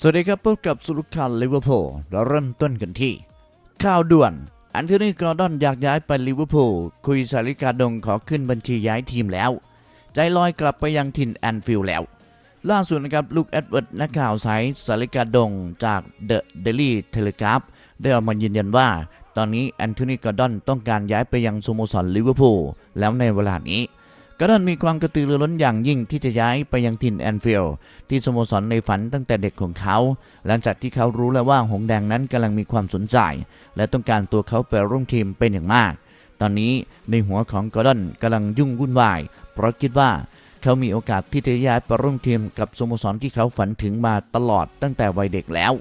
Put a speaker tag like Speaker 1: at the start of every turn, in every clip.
Speaker 1: สวัสดีครับ พบกับสุลุคันลิเวอร์พูลเราเริ่มต้นกันที่ ข่าวด่วน อันโทนีกอร์ดอนอยากย้ายไปลิเวอร์พูลคุยสาริกาดงขอขึ้นบัญชีย้ายทีมแล้ว ใจลอยกลับไปยังถิ่นแอนฟิลด์แล้ว ล่าสุดนะครับลูกเอ็ดเวิร์ดนักข่าวสายสาริกาดงจากเดอะเดลี่เทเลกราฟได้ออกมายืนยันว่า ตอนนี้แอนโทนีกอร์ดอนต้องการย้ายไปยังสโมสรลิเวอร์พูลแล้วในเวลานี้ กระดอนมีความกระตือรือร้นอย่างยิ่งที่จะย้ายไปยังถิ่นแอนฟิลด์ที่สโมสรในฝันตั้งแต่เด็กของเขา หลังจากที่เขารู้แล้วว่าหงแดงนั้นกำลังมีความสนใจ และต้องการตัวเขาไปร่วมทีมเป็นอย่างมาก ตอนนี้ในหัวของกอร์ดอนกำลังยุ่งวุ่นวาย เพราะคิดว่าเขามีโอกาสที่จะย้ายไปร่วมทีมกับสโมสรที่เขาฝันถึงมาตลอดตั้งแต่วัยเด็กแล้ว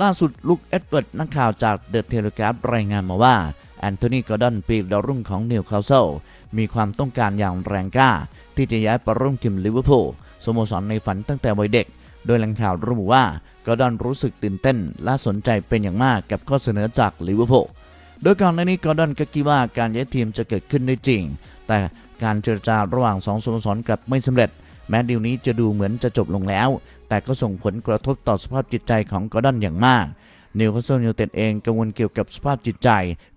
Speaker 1: ล่าสุดลุกเอ็ดเวิร์ดนักข่าวจากเดอะเทเลกราฟรายงานมาว่าแอนโทนีกอร์ดอนปีกดาวรุ่งของนิวคาสเซิล มีความต้องการอย่างแรงกล้า ที่จะย้ายไปร่วมทีมลิเวอร์พูลสโมสรในฝันตั้งแต่วัยเด็ก โดยแหล่งข่าวระบุว่า กอร์ดอนรู้สึกตื่นเต้น และสนใจเป็นอย่างมากกับข้อเสนอจากลิเวอร์พูลโดยก่อนหน้านี้กอร์ดอนก็คิดว่าการย้ายทีมจะเกิดขึ้นได้จริง แต่การเจรจาระหว่างสองสโมสรกลับไม่สำเร็จ แม้ดีลนี้จะดูเหมือนจะจบลงแล้ว แต่ก็ส่งผลกระทบต่อสภาพจิตใจของกอร์ดอนอย่างมาก นิวคาสเซิลยูไนเต็ดเองกังวลเกี่ยวกับสภาพจิตใจ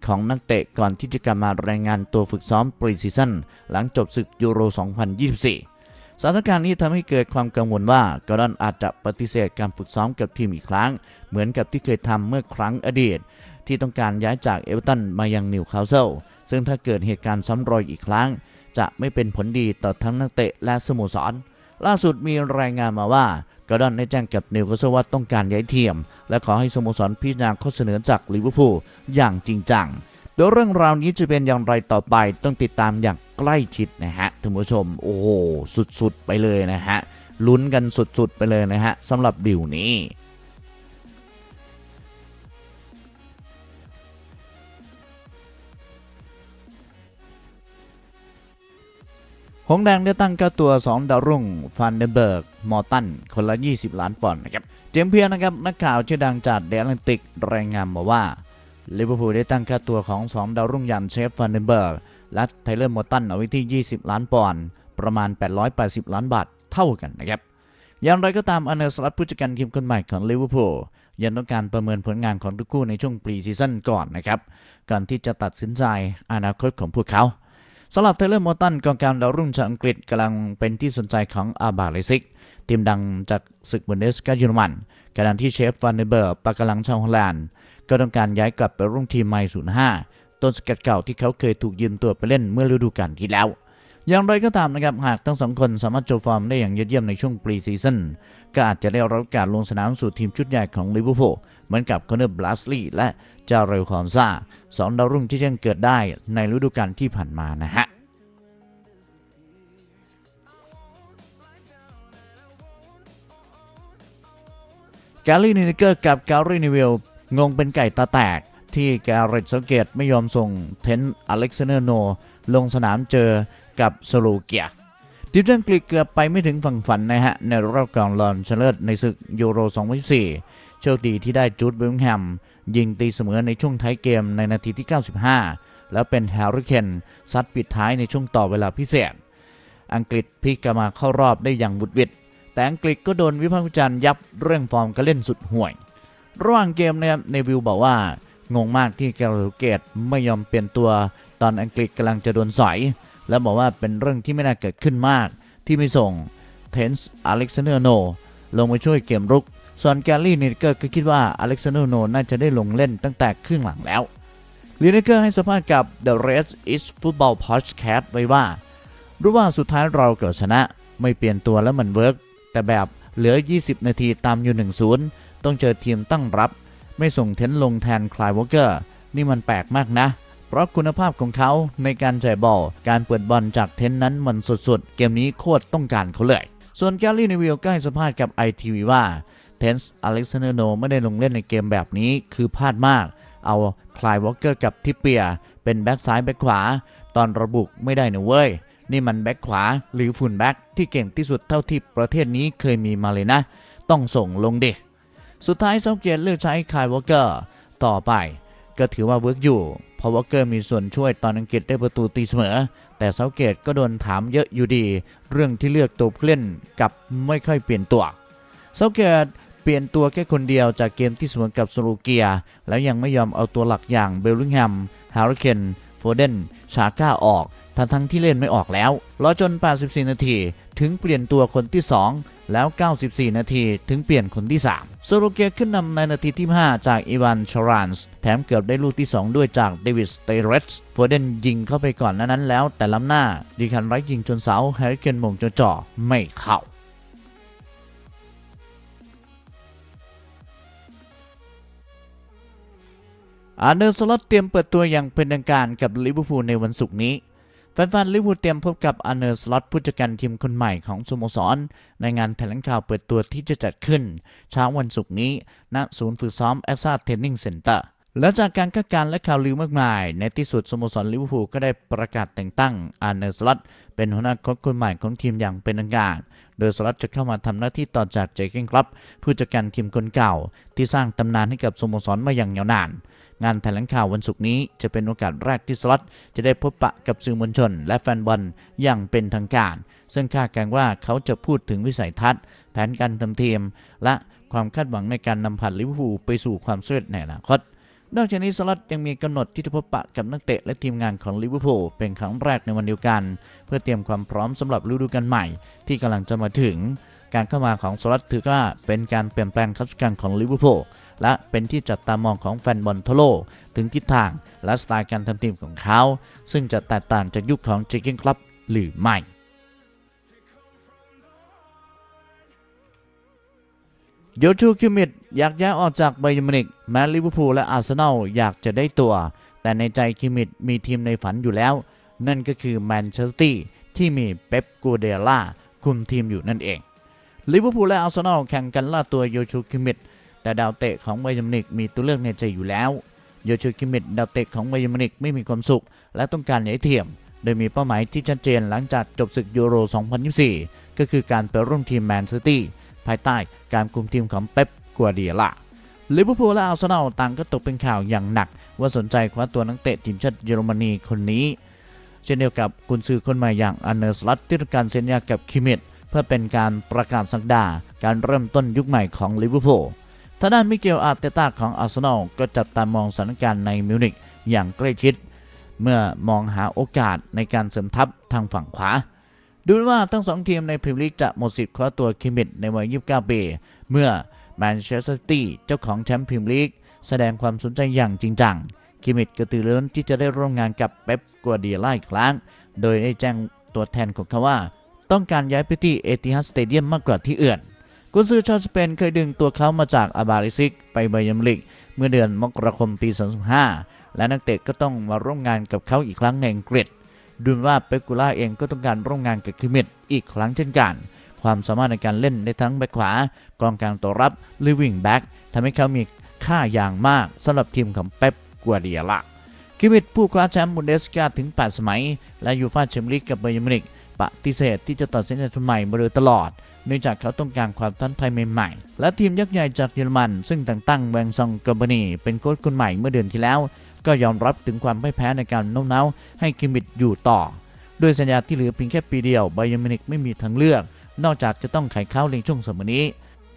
Speaker 1: ของนักเตะก่อนที่จะกลับมารายงานตัวฝึกซ้อมปรีซีซั่นหลังจบศึกยูโร 2024 สถานการณ์นี้ทำให้เกิดความกังวลว่ากอร์ดอนอาจจะปฏิเสธการฝึกซ้อมกับทีมอีกครั้ง เหมือนกับที่เคยทำเมื่อครั้งอดีต ที่ต้องการย้ายจากเอเวอร์ตันมายังนิวคาสเซิลซึ่งถ้าเกิดเหตุการณ์ซ้ำรอยอีกครั้ง จะไม่เป็นผลดีต่อทั้งนักเตะและสโมสรล่าสุดมีรายงานมาว่า กอร์ดอนได้แจ้งกับนิวคาสเซิลว่าต้องการย้ายทีม และขอให้สโมสรพิจารณาข้อเสนอจากลิเวอร์พูลอย่างจริงจังโดยเรื่องราวนี้จะเป็นอย่างไรต่อไปต้องติดตามอย่างใกล้ชิดนะฮะท่านผู้ชมโอ้โหสุดๆไปเลยนะฮะลุ้นกันสุดๆไปเลยนะฮะสำหรับดิวนี้ หงส์แดงได้ตั้งค่าตัว 2 ดาวรุ่งฟันเดนเบิร์ก มอร์ตัน คนละ 20 ล้านปอนด์นะครับ เจมส์เพียร์นะครับ นักข่าวชื่อดังจากเดลันติกรายงานมาว่าลิเวอร์พูลได้ตั้งค่าตัวของ 2 ดาวรุ่งยันเชฟฟันเดนเบิร์ก และไทเลอร์มอร์ตันเอาไว้ที่ 20 ล้านปอนด์ประมาณ 880 ล้านบาทเท่ากันนะครับ อย่างไรก็ตามอเนอร์สลัดผู้จัดการทีมคนใหม่ของลิเวอร์พูลยังต้องการประเมินผลงานของทุกคู่ในช่วงปรีซีซั่นก่อนนะครับก่อนที่จะตัดสินใจอนาคตของพวกเขา สำหรับเทเลอร์มอตันกองกลางดาวรุ่งชาวอังกฤษกำลังเป็นที่สนใจของอาบาเลซิก ทีมดังจากศึกบุนเดสกาเยอรมันขณะที่เชฟฟันเดเบอร์ปากำลังชาวฮอลแลนด์ก็ต้องการย้ายกลับไปร่วมทีมไมศูนย์ห้าต้นสกัดเก่าที่เขาเคยถูกยืมตัวไปเล่นเมื่อฤดูกาลที่แล้ว อย่างไรก็ตามนะครับ หากทั้งสองคนสามารถโชว์ฟอร์มได้อย่างยอดเยี่ยมในช่วงปรีซีซั่นก็อาจจะได้รับการลงสนามสู่ทีมชุดใหญ่ของลิเวอร์พูล เหมือนกับคอนเนอร์บลัสลีย์และจาเรลคอนซาสองดาวรุ่งที่เช่นเกิดได้ในฤดูกาลที่ผ่านมานะฮะแกลลี่นิเกอร์กับแกลลี่นิวิลงงเป็นไก่ตาแตก ที่แกเรตสังเกตไม่ยอมส่งเทนอเล็กซานเดอร์โน ลงสนามเจอกับสโลเกียทีมชาติอังกฤษเกือบไปไม่ถึงฝั่งฝันนะฮะ ในรอบก่อนลอนชนะเลิศในศึกยูโร 2024 โชคดีที่ได้จูดเบลลิงแฮมยิงตีเสมอในช่วงท้ายเกมในนาทีที่ 95 แล้วเป็นแฮร์รี่เคนซัดปิดท้ายในช่วงต่อเวลาพิเศษ อังกฤษพลิกกลับมาเข้ารอบได้อย่างบุดวิดแต่อังกฤษก็โดนวิพากษ์วิจารณ์ยับเรื่องฟอร์มการเล่นสุดห่วย ระหว่างเกมนะครับในวิวบอกว่างงมากที่แกลูเกตไม่ยอมเปลี่ยนตัวตอนอังกฤษกำลังจะโดนสอย และบอกว่าเป็นเรื่องที่ไม่น่าเกิดขึ้นมากที่ไม่ส่งเทนส์อเล็กซานเดอร์โนลงมาช่วยเกมรุก ส่วนแกลลี่นิเกอร์ก็คิดว่าอเล็กซานเดอร์โนน่าจะได้ลงเล่นตั้งแต่ครึ่งหลังแล้วลีนิเกอร์ให้สัมภาษณ์กับ The Reds is Football Podcast ไว้ว่า รู้ว่าสุดท้ายเราเกิดชนะ ไม่เปลี่ยนตัวแล้วมันเวิร์กแต่แบบเหลือ 20 นาทีตามอยู่ 1-0 ต้องเจอทีมตั้งรับ ไม่ส่งเทนลงแทนคลายวอเกอร์นี่มันแปลกมากนะ เพราะคุณภาพของเขาในการจ่ายบอลการเปิดบอลจากเทนนั้นมันสุดๆ เกมนี้โคตรต้องการเขาเลย ส่วนแกลลี่ในวิลก็ให้สัมภาษณ์กับไอทีวีว่า เทนส์อเล็กซานเดอร์โนไม่ได้ลงเล่นในเกมแบบนี้คือพลาดมาก เอาคลายวอลเกอร์กับทิปเปีย เป็นแบ็กซ้ายแบ็กขวา ตอนระบุกไม่ได้นะเว้ย นี่มันแบ็กขวาหรือฟุนแบ็กที่เก่งที่สุดเท่าที่ประเทศนี้เคยมีมาเลยนะ ต้องส่งลงดิ สุดท้ายเซาเกียร์เลือกใช้คายวอลเกอร์ต่อไป ก็ถือว่าเวิร์กอยู่เพราะวอเกอร์มีส่วนช่วยตอนอังกฤษได้ประตูตีเสมอ แต่เซาเกตก็โดนถามเยอะอยู่ดี เรื่องที่เลือกตัวเล่นกับไม่ค่อยเปลี่ยนตัวเซาเกต ปลี่ยนตัวแค่คนเดียวจากเกมที่เสมอกับสโลเกีย แล้วยังไม่ยอมเอาตัวหลักอย่างเบลลิงแฮม ฮาริเคนโฟเดน ชาก้าออก ทั้งทั้งที่เล่นไม่ออกแล้ว รอจน 84 นาที ถึงเปลี่ยนตัวคนที่ 2 แล้ว 94 นาที ถึงเปลี่ยนคนที่3โซโลเกียขึ้นนำในนาทีที่ 5 จากอีวานชารานส์ แถมเกือบได้ลูกที่ 2 ด้วยจากเดวิดสเตเรสโฟเดนยิงเข้าไปก่อนนั้นแล้ว แต่ล้ำหน้าดีคันไรท์ยิงจนเสาแฮร์ริเกนมงจ่อไม่เข้า อาร์เนอร์สล็อตเตรียมเปิดตัวอย่างเป็นทางการกับลิเวอร์พูลในวันศุกร์นี้แฟนๆลิเวอร์พูลเตรียมพบกับอาร์เนอร์สล็อตผู้จัดการทีมคนใหม่ของสโมสร ในงานแถลงข่าวเปิดตัวที่จะจัดขึ้น เช้าวันศุกร์นี้ ณศูนย์ฝึกซ้อมแอสซาเทนนิ่งเซ็นเตอร์และจากการคาดการณ์และข่าวลือมากมาย ในที่สุดสโมสรลิเวอร์พูลก็ได้ประกาศแต่งตั้งอาร์เนอร์สล็อตเป็นหัวหน้าโค้ชคนใหม่ของทีมอย่างเป็นทางการ โดยสล็อตจะเข้ามาทำหน้าที่ต่อจากเจเกนครับผู้จัดการทีมคนเก่า ที่สร้างตำนานให้กับสโมสรมาอย่างยาวนาน งานแถลงข่าววันศุกร์นี้จะเป็นโอกาสแรกที่สล็อตจะได้พบปะกับสื่อมวลชน และแฟนบอลอย่างเป็นทางการ ซึ่งคาดการว่าเขาจะพูดถึงวิสัยทัศน์ แผนการทำทีมและความคาดหวังในการนำผ่านลิเวอร์พูลไปสู่ความสำเร็จในอนาคต นอกจากนี้สล็อตยังมีกำหนดที่จะพบปะกับนักเตะและทีมงานของลิเวอร์พูลเป็นครั้งแรกในวันเดียวกัน เพื่อเตรียมความพร้อมสำหรับฤดูกาลใหม่ ที่กำลังจะมาถึง การเข้ามาของสล็อตถือว่าเป็นการเปลี่ยนแปลงคัสการของลิเวอร์พูลและเป็นที่จับตามองของแฟนบอลทั่วโลกถึงทิศทางและสไตล์การทำทีมของเขา ซึ่งจะแตกต่างจากยุคของเจเกนคลับหรือไม่ โยชูคิมิดอยากย้ายออกจากไบยมินิกแม้ลิเวอร์พูลและอาร์เซนอลอยากจะได้ตัว แต่ในใจคิมิดมีทีมในฝันอยู่แล้ว นั่นก็คือแมนเชสเตอร์ที่มีเป๊ปกูเดล่าคุมทีมอยู่นั่นเองลิเวอร์พูลและอาร์เซนอลแข่งกันล่าตัวโยชูคิมิดแต่ดาวเตะของไบยมินิกมีตัวเลือกในใจอยู่แล้วโยชูคิมิดดาวเตะของไบยมินิกไม่มีความสุข และต้องการย้ายทีมโดยมีเป้าหมายที่ชัดเจนหลังจากจบศึกยูโร 2024 ก็คือการไปร่วมทีมแมนเชสเตอร์ ภายใต้การคุมทีมของเป๊ปกัวเดียล่าลิเวอร์พูลและอาร์เซนอลต่างก็ตกเป็นข่าวอย่างหนัก ว่าสนใจคว้าตัวนักเตะทีมชาติเยอรมนีคนนี้ เช่นเดียวกับกุนซือคนใหม่อย่างอันเนอร์สลัตที่ต้องการเซ็นสัญญากับคิมิดเพื่อเป็นการประกาศสักดา การเริ่มต้นยุคใหม่ของลิเวอร์พูลทางด้านมิเกลอาร์เตต้าของอาร์เซนอลก็จับตามองสถานการณ์ในมิวนิกอย่างใกล้ชิด เมื่อมองหาโอกาสในการเสริมทัพทางฝั่งขวา ดูว่าทั้งสองทีมในพรีเมียร์ลีกจะหมดสิทธิ์คว้าตัวคิมมิดในวัย 29 ปี เมื่อแมนเชสเตอร์ซิตี้เจ้าของแชมป์พรีเมียร์ลีกแสดงความสนใจอย่างจริงจัง คิมมิดกระตือรือร้นที่จะได้ร่วมงานกับเป๊ปกัวเดียล่าอีกครั้ง โดยได้แจ้งตัวแทนของเขาว่า ต้องการย้ายไปที่เอติฮัดสเตเดียมมากกว่าที่อื่นกุนซือชาวสเปนเคยดึงตัวเขามาจากอาบาริซิก ไปไบเยร์นมิวนิก เมื่อเดือนมกราคมปี 2015 และนักเตะก็ต้องมาร่วมงานกับเขาอีกครั้งในอังกฤษ ดูเหมือนว่าเปกูล่าเองก็ต้องการร่วมงานกับคิมิดอีกครั้งเช่นกัน ความสามารถในการเล่นในทั้งแบ็คขวากองกลางตัวรับหรือวิ่งแบ็กทำให้เขามีค่าอย่างมากสำหรับทีมของเป๊ปกัวเดียล่าคิมิดผู้คว้าแชมป์บุนเดสกาถึง 8 สมัย และยูฟ่าแชมเปี้ยนลีกกับไบเยร์มิวนิกปฏิเสธที่จะตัดสินใจใหม่มาโดยตลอด เนื่องจากเขาต้องการความท้าทายใหม่ๆ และทีมยักษ์ใหญ่จากเยอรมัน ซึ่งแต่งตั้งแวงซองกับบานีเป็นโค้ชคนใหม่เมื่อเดือนที่แล้ว ก็ยอมรับถึงความพ่แพ้ในการโน้มน้าวให้คิมมิดอยู่ต่อ ด้วยสัญญาที่เหลือเพียงแค่ปีเดียวไบยร์นมินิกไม่มีทางเลือก นอกจากจะต้องขายเข้าในช่วงสมัยนี้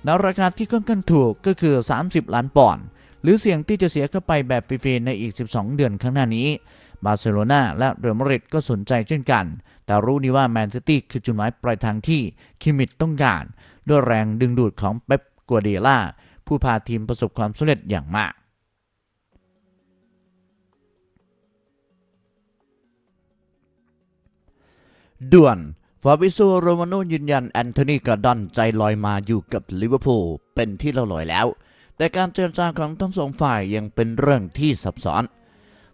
Speaker 1: ในราคาที่ค่อนข้างถูกก็คือ 30 ล้านปอนด์หรือเสี่ยงที่จะเสียเข้าไปแบบฟรีๆในอีก 12 เดือนข้างหน้านี้ บาร์เซโลนาและเรอัลมาดริดก็สนใจเช่นกัน แต่รู้ดีว่าแมนซิตี้คือจุดหมายปลายทางที่คิมิดต้องการ ด้วยแรงดึงดูดของเป๊ปกัวเดล่าผู้พาทีมประสบความสำเร็จอย่างมาก ด่วนฟาบิโซโรมาโนยืนยันแอนโทนีกอร์ดอนใจลอยมาอยู่กับลิเวอร์พูลเป็นที่เราลอยแล้ว แต่การเจรจาของทั้งสองฝ่ายยังเป็นเรื่องที่ซับซ้อน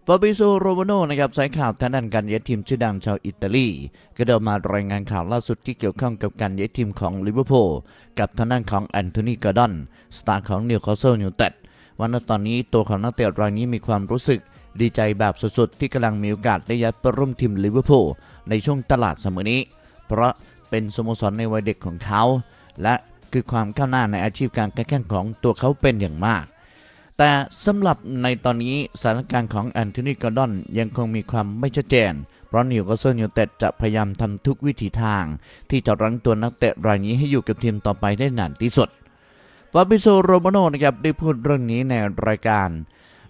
Speaker 1: ฟาบิโซโรมาโนนะครับสายข่าวทางด้านการย้ายทีมชื่อดังชาวอิตาลีก็ได้มารายงานข่าวล่าสุดที่เกี่ยวข้องกับการย้ายทีมของลิเวอร์พูลกับทางด้านของแอนโทนีกอร์ดอนสตาร์ของนิวคาสเซิลยูไนเต็ดวันณตอนนี้ตัวของนักเตะรายนี้มีความรู้สึก ดีใจแบบสุดๆ ที่กำลังมีโอกาสได้ย้ายไปร่วมทีมลิเวอร์พูลในช่วงตลาดเสมอนี้ เพราะเป็นสโมสรในวัยเด็กของเขา และคือความก้าวหน้าในอาชีพการแข่งของตัวเขาเป็นอย่างมาก แต่สำหรับในตอนนี้สถานการณ์ของแอนโทนีกอร์ดอนยังคงมีความไม่ชัดเจน เพราะนิวคาสเซิลยูเต็ดจะพยายามทำทุกวิถีทาง ที่จะรั้งตัวนักเตะรายนี้ให้อยู่กับทีมต่อไปได้นานที่สุดฟฟาบิโซโรมาโนนะครับได้พูดเรื่องนี้ในรายการ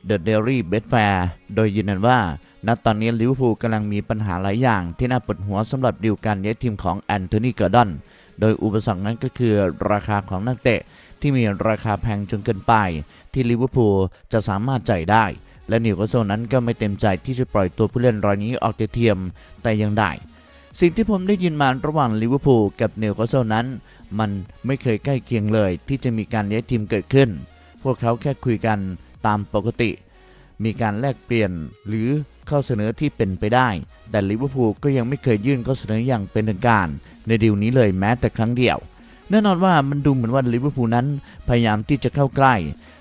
Speaker 1: The Daily Bet Fair โดยยืนยันว่า ณ ตอนนี้ลิเวอร์พูลกำลังมีปัญหาหลายอย่าง ที่น่าปวดหัวสำหรับดีลการย้ายทีมของแอนโทนีเกอร์ดอน โดยอุปสรรคนั้นก็คือราคาของนักเตะ ที่มีราคาแพงจนเกินไป ที่ลิเวอร์พูลจะสามารถจ่ายได้ และนิวคาสเซิลนั้นก็ไม่เต็มใจที่จะปล่อยตัวผู้เล่นรายนี้ออกจากทีมแต่ยังได้ สิ่งที่ผมได้ยินมาระหว่างลิเวอร์พูลกับนิวคาสเซิลนั้น มันไม่เคยใกล้เคียงเลยที่จะมีการย้ายทีมเกิดขึ้น พวกเขาแค่คุยกัน ตามปกติ มีการแลกเปลี่ยนหรือข้อเสนอที่เป็นไปได้ แต่ลิเวอร์พูลก็ยังไม่เคยยื่นข้อเสนออย่างเป็นทางการ ในดีลนี้เลยแม้แต่ครั้งเดียว แน่นอนว่ามันดูเหมือนว่าลิเวอร์พูลนั้นพยายามที่จะเข้าใกล้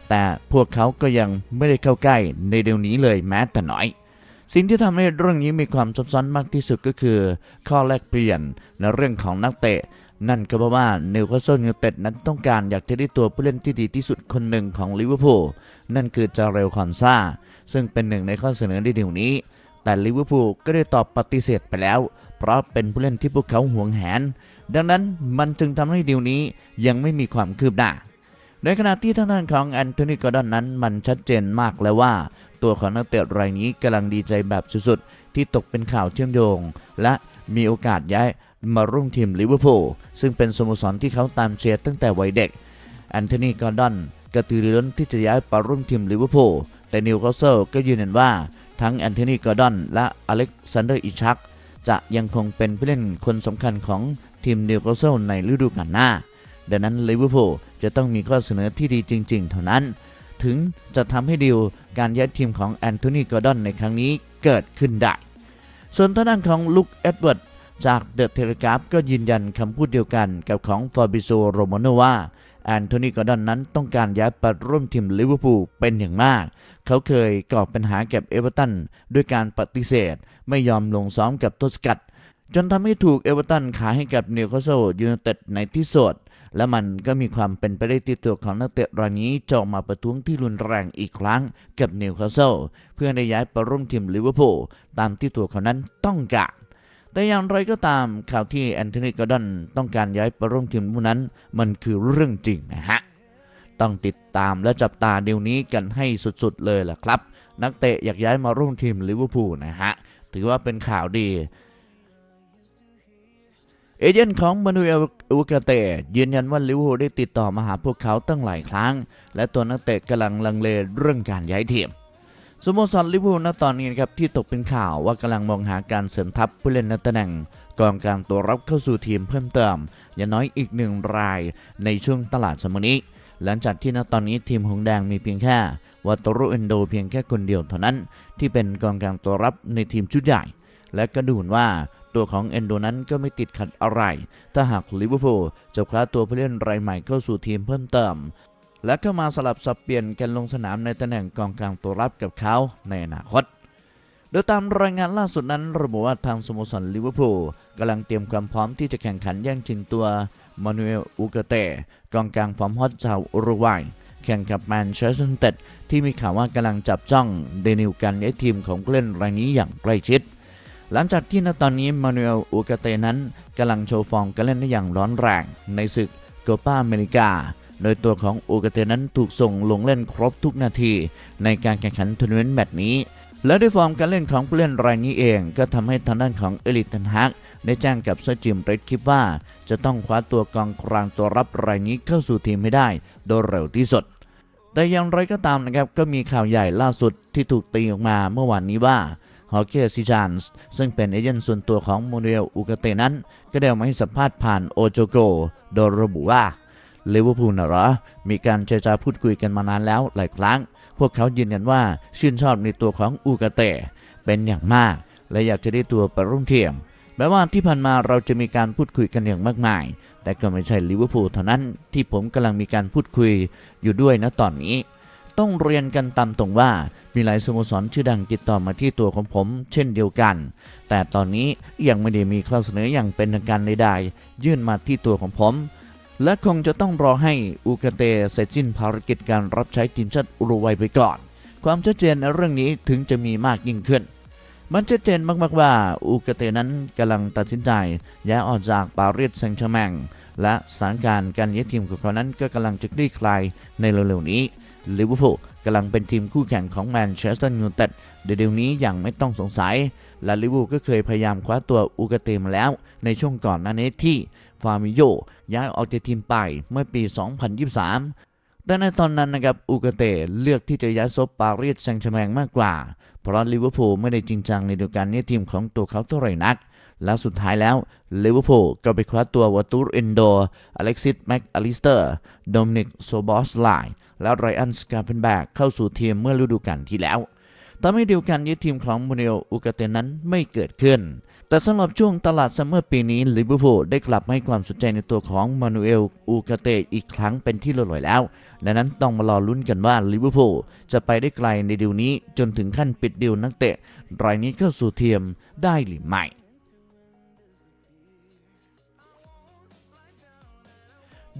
Speaker 1: แต่พวกเขาก็ยังไม่ได้เข้าใกล้ในเดีลนี้เลยแม้แต่น้อย สิ่งที่ทำให้เรื่องนี้มีความซับซ้อนมากที่สุดก็คือ ข้อแลกเปลี่ยนในเรื่องของนักเตะ นั่นก็เพราะว่านิวคาสเซิลยูไนเต็ดนั้นต้องการอยากจะได้ตัวผู้เล่นที่ดีที่สุดคนหนึ่งของลิเวอร์พูลนั่นคือจาเรลคอนซาซึ่งเป็นหนึ่งในข้อเสนอในดีลนี้ แต่ลิเวอร์พูลก็ได้ตอบปฏิเสธไปแล้ว เพราะเป็นผู้เล่นที่พวกเขาหวงแหน ดังนั้นมันจึงทำให้ดีลนี้ยังไม่มีความคืบหน้าในขณะที่ทางด้านของแอนโทนีกอร์ดอนนั้นมันชัดเจนมากแล้วว่า ตัวของนักเตะรายนี้กำลังดีใจแบบสุดๆที่ตกเป็นข่าวเชื่อมโยง และมีโอกาสย้าย มาร่วมทีมลิเวอร์พูลซึ่งเป็นสโมสรที่เขาตามเชียร์ตั้งแต่วัยเด็กแอนโทนีกอร์ดอนกระตือรือร้นที่จะย้ายไปร่วมทีมลิเวอร์พูลแต่นิวคาสเซิลก็ยืนยันว่าทั้งแอนโทนีกอร์ดอนและอเล็กซานเดอร์อิชักจะยังคงเป็นผู้เล่นคนสำคัญของทีมนิวคาสเซิลในฤดูกาลหน้า ดังนั้นลิเวอร์พูลจะต้องมีข้อเสนอที่ดีจริง ๆ เท่านั้น ถึงจะทำให้ดีลการย้ายทีมของแอนโทนีกอร์ดอนในครั้งนี้เกิดขึ้นได้ ส่วนทางด้านของลุคเอ็ดเวิร์ด จากเดอะเทเลกราฟก็ยืนยันคำพูดเดียวกันกับของฟาบิโซโรมาโนว่าแอนโทนีกอร์ดอนนั้นต้องการย้ายไปร่วมทีมลิเวอร์พูลเป็นอย่างมาก เขาเคยก่อปัญหากับเอเวอร์ตันด้วยการปฏิเสธ ไม่ยอมลงซ้อมกับตัวสกัด จนทำให้ถูกเอเวอร์ตันขายให้กับนิวคาสเซิลยูไนเต็ดในที่สุดและมันก็มีความเป็นไปได้ที่ตัวของนักเตะรายนี้จะออกมาประท้วงที่รุนแรงอีกครั้งกับนิวคาสเซิลเพื่อได้ย้ายไปร่วมทีมลิเวอร์พูลตามที่ตัวเขานั้นต้องการ แต่อย่างไรก็ตามข่าวที่แอนโทนีกอร์ดอนต้องการย้ายไปร่วมทีมผู้นั้น มันคือเรื่องจริงนะฮะ ต้องติดตามและจับตาเดียวนี้กันให้สุดๆเลยล่ะครับ นักเตะอยากย้ายมาร่วมทีมลิเวอร์พูลนะฮะ ถือว่าเป็นข่าวดีเอเจนต์ของมานูเอลอูกาเตยืนยันว่าลิเวอร์พูลได้ติดต่อมาหาพวกเขาตั้งหลายครั้ง และตัวนักเตะกำลังลังเลเรื่องการย้ายทีม สโมสรลิเวอร์พูลณตอนนี้นครับที่ตกเป็นข่าวว่ากำลังมองหาการเสริมทัพผู้เล่นในตำแหน่งกองกลางตัวรับเข้าสู่ทีมเพิ่มเติม อย่างน้อยอีกหนึ่งรายในช่วงตลาดสมนี้หลังจากที่ณตอนนี้ทีมหงแดงมีเพียงแค่วัตโรเอนโดเพียงแค่คนเดียวเท่านั้น ที่เป็นกองกลางตัวรับในทีมชุดใหญ่ และก็ดูเหมือนว่าตัวของเอนโดนั้นก็ไม่ติดขัดอะไร ถ้าหากลิเวอร์พูลจะคว้าตัวผู้เล่นรายใหม่เข้าสู่ทีมเพิ่มเติม และก็มาสลับสับเปลี่ยนกันลงสนามในตำแหน่งกองกลางตัวรับกับเขาในอนาคต โดยตามรายงานล่าสุดนั้นระบุว่าทางสโมสรลิเวอร์พูลกำลังเตรียมความพร้อมที่จะแข่งขันแย่งชิงตัวมานูเอลอูกเตกองกลางฟอร์มฮอตชาวอุรุกวัยแข่งกับแมนเชสเตอร์ยูไนเต็ดที่มีข่าวว่ากำลังจับจ้องเดนิวกันย้ายทีมของเล่นรายนี้อย่างใกล้ชิด หลังจากที่ณตอนนี้มานูเอลอูกเตนั้นกำลังโชว์ฟอร์มการเล่นได้อย่างร้อนแรงในศึกโกปาอเมริกา โดยตัวของอูกาเตนั้นถูกส่งลงเล่นครบทุกนาที ในการแข่งขันทัวร์นาเมนต์แมตช์นี้ และด้วยฟอร์มการเล่นของผู้เล่นรายนี้เอง ก็ทำให้ทางด้านของเอลิตันฮักได้แจ้งกับเซอร์จิมเรดคิปว่า จะต้องคว้าตัวกองกลางตัวรับรายนี้เข้าสู่ทีมให้ได้ โดยเร็วที่สุด แต่อย่างไรก็ตามนะครับก็มีข่าวใหญ่ล่าสุดที่ถูกตีออกมาเมื่อวานนี้ว่าฮอเกซิจานส์ซึ่งเป็นเอเจนต์ส่วนตัวของโมเดลอูกาเตนั้น ก็ได้ออกมาให้สัมภาษณ์ผ่านโอโจโกโดยระบุว่า ลิเวอร์พูลนะหรอ มีการเจรจาพูดคุยกันมานานแล้วหลายครั้ง พวกเขายืนยันว่าชื่นชอบในตัวของอูกาเตเป็นอย่างมาก และอยากจะได้ตัวไปร่วมทีมแม้ว่าที่ผ่านมาเราจะมีการพูดคุยกันอย่างมากมาย แต่ก็ไม่ใช่ลิเวอร์พูลเท่านั้นที่ผมกำลังมีการพูดคุยอยู่ด้วยนะตอนนี้ ต้องเรียนกันตามตรงว่ามีหลายสโมสรชื่อดังติดต่อมาที่ตัวของผม เช่นเดียวกัน แต่ตอนนี้ยังไม่ได้มีข้อเสนออย่างเป็นทางการใดๆยื่นมาที่ตัวของผม และคงจะต้องรอให้อูกาเตเสร็จสิ้นภารกิจการรับใช้ทีมชาติอุรุกวัยไปก่อน ความชัดเจนในเรื่องนี้ถึงจะมีมากยิ่งขึ้น มันชัดเจนมากๆว่าอูกาเตนั้นกำลังตัดสินใจย้ายออกจากปารีสแซงต์แชร์แมงและสถานการณ์การย้ายทีมของเขานั้นก็กำลังจะคลี่คลายในเร็วๆนี้ลิเวอร์พูลกำลังเป็นทีมคู่แข่งของแมนเชสเตอร์ยูไนเต็ดเดี๋ยวนี้อย่างไม่ต้องสงสัยและลิเวอร์พูลก็เคยพยายามคว้าตัวอูกาเตมาแล้วในช่วงก่อนหน้านี้ที่ ฟามิโยย้ายออกจากทีมไปเมื่อปี 2023 แต่ในตอนนั้นนะครับอูกาเตเลือกที่จะย้ายซบปารีสแซงต์แชแมงมากกว่า เพราะลิเวอร์พูลไม่ได้จริงจังในดูการนี้ทีมของตัวเขาเท่าไหร่นัก แล้วสุดท้ายแล้วลิเวอร์พูลก็ไปคว้าตัววอตูรเอนโดอเล็กซิสแม็กอลิสเตอร์โดมินิกโซบอสไลและไรอันสกาเพนแบกเข้าสู่ทีมเมื่อฤดูกาลที่แล้วทำให้ดีลการยึดทีมของมูเนลอูกาเตนั้นไม่เกิดขึ้น แต่สำหรับช่วงตลาดซัมเมอร์ปีนี้ลิเวอร์พูลได้กลับให้ความสนใจในตัวของมานูเอลอูกาเตอีกครั้งเป็นที่เรียบร้อยแล้วดังนั้นต้องมารอลุ้นกันว่าลิเวอร์พูลจะไปได้ไกลในดีลนี้จนถึงขั้นปิดดีลนักเตะ รายนี้เข้าสู่เทียมได้หรือไม่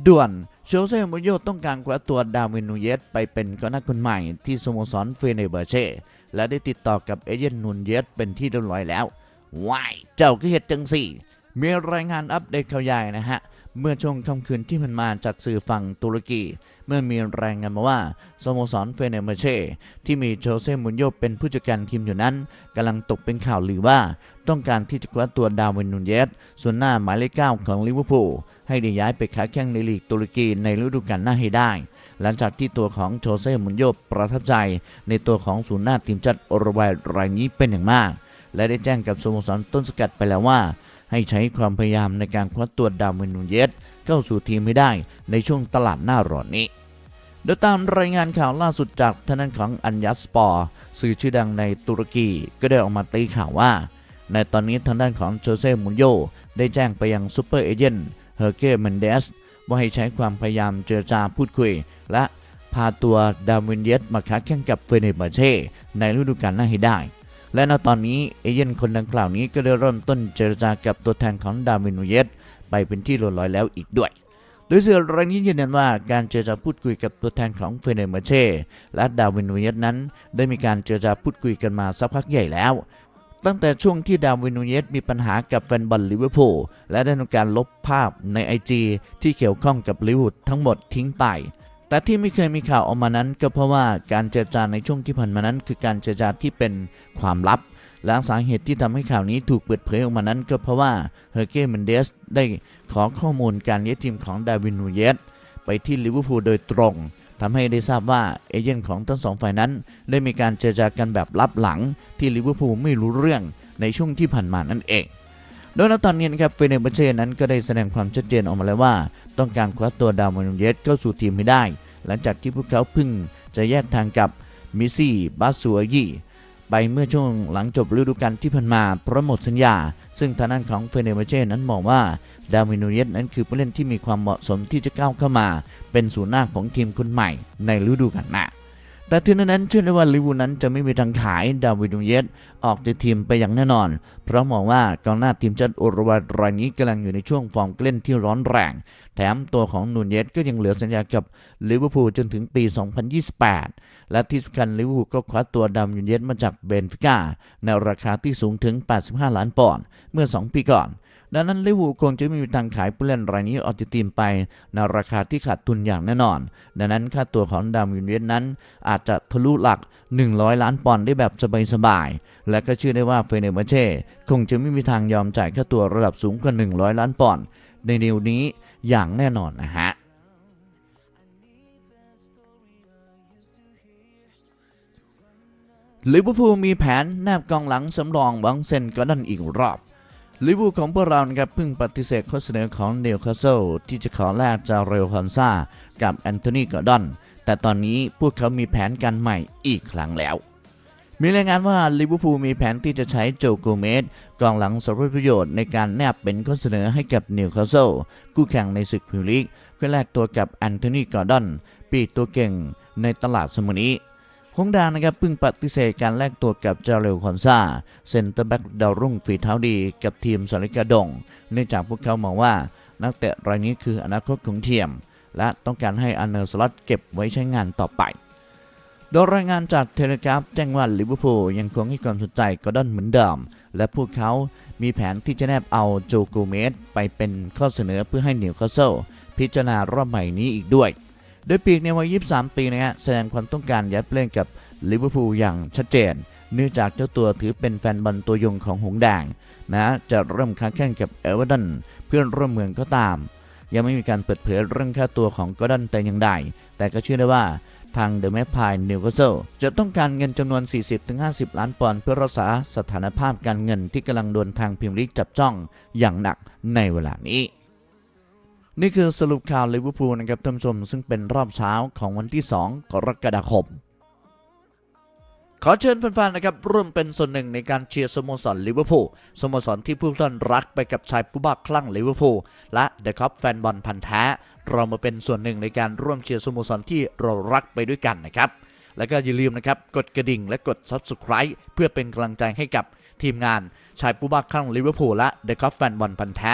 Speaker 1: ด่วนโชเซ่มูโญ่ต้องการคว้าตัวดาวินนูเยสไปเป็นกองหน้าคนใหม่ที่สโมสรเฟเนเบอร์เช่และได้ติดต่อกับเอเย่นนูนเยสเป็นที่เรียบร้อยแล้ว ว้ายเจ้าก็เหตุจังสี่ มีรายงานอัปเดตข่าวใหญ่นะฮะ เมื่อช่วงค่ำคืนที่ผ่านมาจากสื่อฝั่งตุรกี เมื่อมีรายงานมาว่าสโมสรเฟเนเบอร์เช่ ที่มีโชเซ่มูรินโญ่เป็นผู้จัดการทีมอยู่นั้นกำลังตกเป็นข่าวลือว่า ต้องการที่จะคว้าตัวดาวินนูเยสส่วนหน้าหมายเลขเก้าของลิเวอร์พูลให้ได้ย้ายไปค้าแข่งในลีกตุรกีในฤดูกาลหน้าให้ได้ หลังจากที่ตัวของโชเซ่มุนโยประทับใจ ในตัวของศูนย์หน้าทีมชาติโอรกวัยรายนี้เป็นอย่างมาก และได้แจ้งกับสโมสรต้นสกัดไปแล้วว่า ให้ใช้ความพยายามในการคว้าตัวดาวินนูเยสเข้าสู่ทีมให้ได้ในช่วงตลาดหน้าร้อนนี้โดยตามรายงานข่าวล่าสุดจากทางด้านของอัญยัสปอร์สื่อชื่อดังในตุรกีก็ได้ออกมาตีข่าวว่า ในตอนนี้ทางด้านของโจเซ่มุนโยได้แจ้งไปยังซูเปอร์เอเจนต์เฮอร์เก้เมนเดสว่าให้ใช้ความพยายามเจรจาพูดคุย และพาตัวดาวินเยสมาค้าแข่งกับเฟเนบาเช่ในฤดูกาลหน้าให้ได้ และณตอนนี้เอเจนต์คนดังกล่าวนี้ก็ได้เริ่มต้นเจรจากับตัวแทนของดาวินูเยสไปเป็นที่เรียบร้อยแล้วอีกด้วย โดยสื่อรายนี้ยืนยันว่าการเจรจาพูดคุยกับตัวแทนของเฟเนเมเช่และดาวินูเยสนั้น ได้มีการเจรจาพูดคุยกันมาสักพักใหญ่แล้ว ตั้งแต่ช่วงที่ดาวินูเยสมีปัญหากับแฟนบอลลิเวอร์พูลและได้ทำการลบภาพใน IG ที่เกี่ยวข้องกับลิเวอร์พูลทั้งหมดทิ้งไป แต่ที่ไม่เคยมีข่าวออกมานั้น ก็เพราะว่าการเจรจาในช่วงที่ผ่านมานั้น คือการเจรจาที่เป็นความลับ และสาเหตุที่ทำให้ข่าวนี้ถูกเปิดเผยออกมานั้น ก็เพราะว่าเฮอร์เก้เมนเดสได้ขอข้อมูลการเย้ายทีมของดาวินนูเยสไปที่ลิเวอร์พูลโดยตรงทำให้ได้ทราบว่าเอเจนต์ของทั้งสองฝ่ายนั้น ได้มีการเจรจากันแบบลับหลังที่ลิเวอร์พูลไม่รู้เรื่องในช่วงที่ผ่านมานั่นเอง โดยณตอนนี้นะครับเฟเนเบเช่นั้นก็ได้แสดงความชัดเจนออกมาแล้วว่า ต้องการคว้าตัวดาวมนูเยสเข้าสู่ทีมให้ได้ หลังจากที่พวกเขาพิ่งจะแยกทางกับมิซี่บาสูอายีไปเมื่อช่วงหลังจบฤดูกาลที่ผ่านมาเพราะหมดสัญญา ซึ่งทางด้านของเฟเนเบเช่นั้นมองว่าดาวินูเยสนั้นคือผู้เล่นที่มีความเหมาะสมที่จะก้าวเข้ามา เป็นศูนย์หน้าของทีมคนใหม่ในฤดูกาลหน้า แต่ถึงนั้นเชื่อได้ว่าลิเวอร์พูลนั้นจะไม่มีทางขายดาวิดนูเยสออกจากทีมไปอย่างแน่นอน เพราะมองว่ากองหน้าทีมชาติโอรกวัยรายนี้กำลังอยู่ในช่วงฟอร์มเล่นที่ร้อนแรง แถมตัวของนูนเยสก็ยังเหลือสัญญากับลิเวอร์พูลจนถึงปี 2028 และที่สำคัญลิเวอร์พูลก็คว้าตัวดาวิดนูเยสมาจากเบนฟิก้าในราคาที่สูงถึง 85 ล้านปอนด์เมื่อ 2 ปีก่อน ดังนั้นลิเวอร์พูลคงจะไม่มีทางขายผู้เล่นรายนี้ออกจากทีมไปในราคาที่ขาดทุนอย่างแน่นอน ดังนั้นค่าตัวของดาวินเวียนนั้น อาจจะทะลุหลัก 100 ล้านปอนด์ได้แบบสบายๆและก็เชื่อได้ว่าเฟเนเบเช่คงจะไม่มีทางยอมจ่ายค่าตัวระดับสูงกว่า 100 ล้านปอนด์ในเดีลนี้อย่างแน่นอนนะฮะลิเวอร์พูลมีแผนแนบกองหลังสำรองหวังเซนกอร์ดอนอีกรอบ ลิเวอร์พูลของพวกเรานะครับเพิ่งปฏิเสธข้อเสนอของเนลคาสเซิลที่จะขอแลกจาเรลคอนซากับแอนโทนีกอร์ดอน แต่ตอนนี้พวกเขามีแผนการใหม่อีกครั้งแล้ว มีรายงานว่าลิเวอร์พูลมีแผนที่จะใช้โจโกเมสกองหลังสำหรับประโยชน์ในการแนบเป็นข้อเสนอให้กับนิวคาสเซิลคู่แข่งในศึกพรีเมียร์ลีกเพื่อแลกตัวกับแอนโทนีกอร์ดอน ปีตัวเก่งในตลาดสมุนี้ ฮงดานะครับเพิ่งปฏิเสธการแลกตัวกับจาเรลคอนซาเซนเตอร์แบ็กดาวรุ่งฝีเท้าดีกับทีมสาริกาดง เนื่องจากพวกเขามองว่า นักเตะรายนี้คืออนาคตของทีมและต้องการให้อันเนอร์สล็อตเก็บไว้ใช้งานต่อไป โดยรายงานจากเทเลกราฟแจ้งว่าลิเวอร์พูลยังคงให้ความสนใจกอร์ดอนเหมือนเดิม และพวกเขามีแผนที่จะแนบเอาโจโกเมสไปเป็นข้อเสนอเพื่อให้เหนิวคาเซลพิจารณารอบใหม่นี้อีกด้วย โดยปีกในวัย 23 ปีนะฮะแสดงความต้องการย้ายไปเล่นกับลิเวอร์พูลอย่างชัดเจน เนื่องจากเจ้าตัวถือเป็นแฟนบอลตัวยงของหงแดงนะจะเริ่มค้าแข่งกับเอเวอร์ตันเพื่อนร่วมเมืองก็ตาม ยังไม่มีการเปิดเผยเรื่องค่าตัวของกอร์ดอนแต่อย่างใดแต่ก็เชื่อได้ว่าทางเดอะแมพายนิวคาสเซิลจะต้องการเงินจำนวน 40-50 ล้านปอนด์เพื่อรักษาสถานภาพการเงินที่กำลังโดนทางพรีเมียร์ลีกจับจ้องอย่างหนักในเวลานี้ นี่คือสรุปข่าวลิเวอร์พูลนะครับท่านผู้ชมซึ่งเป็นรอบเช้าของวันที่ 2 กรกฎาคม ขอเชิญแฟนๆนะครับร่วมเป็นส่วนหนึ่งในการเชียร์สโมสรลิเวอร์พูลสโมสรที่ผู้ท่านรักไปกับชายผู้บ้าคลั่งลิเวอร์พูลและเดอะคัพแฟนบอลพันธ์แท้ เรามาเป็นส่วนหนึ่งในการร่วมเชียร์สโมสรที่เรารักไปด้วยกันนะครับแล้วก็อย่าลืมนะครับกดกระดิ่งและกด Subscribe เพื่อเป็นกำลังใจให้กับทีมงานชายผู้บ้าคลั่งลิเวอร์พูลและเดอะคัพแฟนบอลพันธ์แท้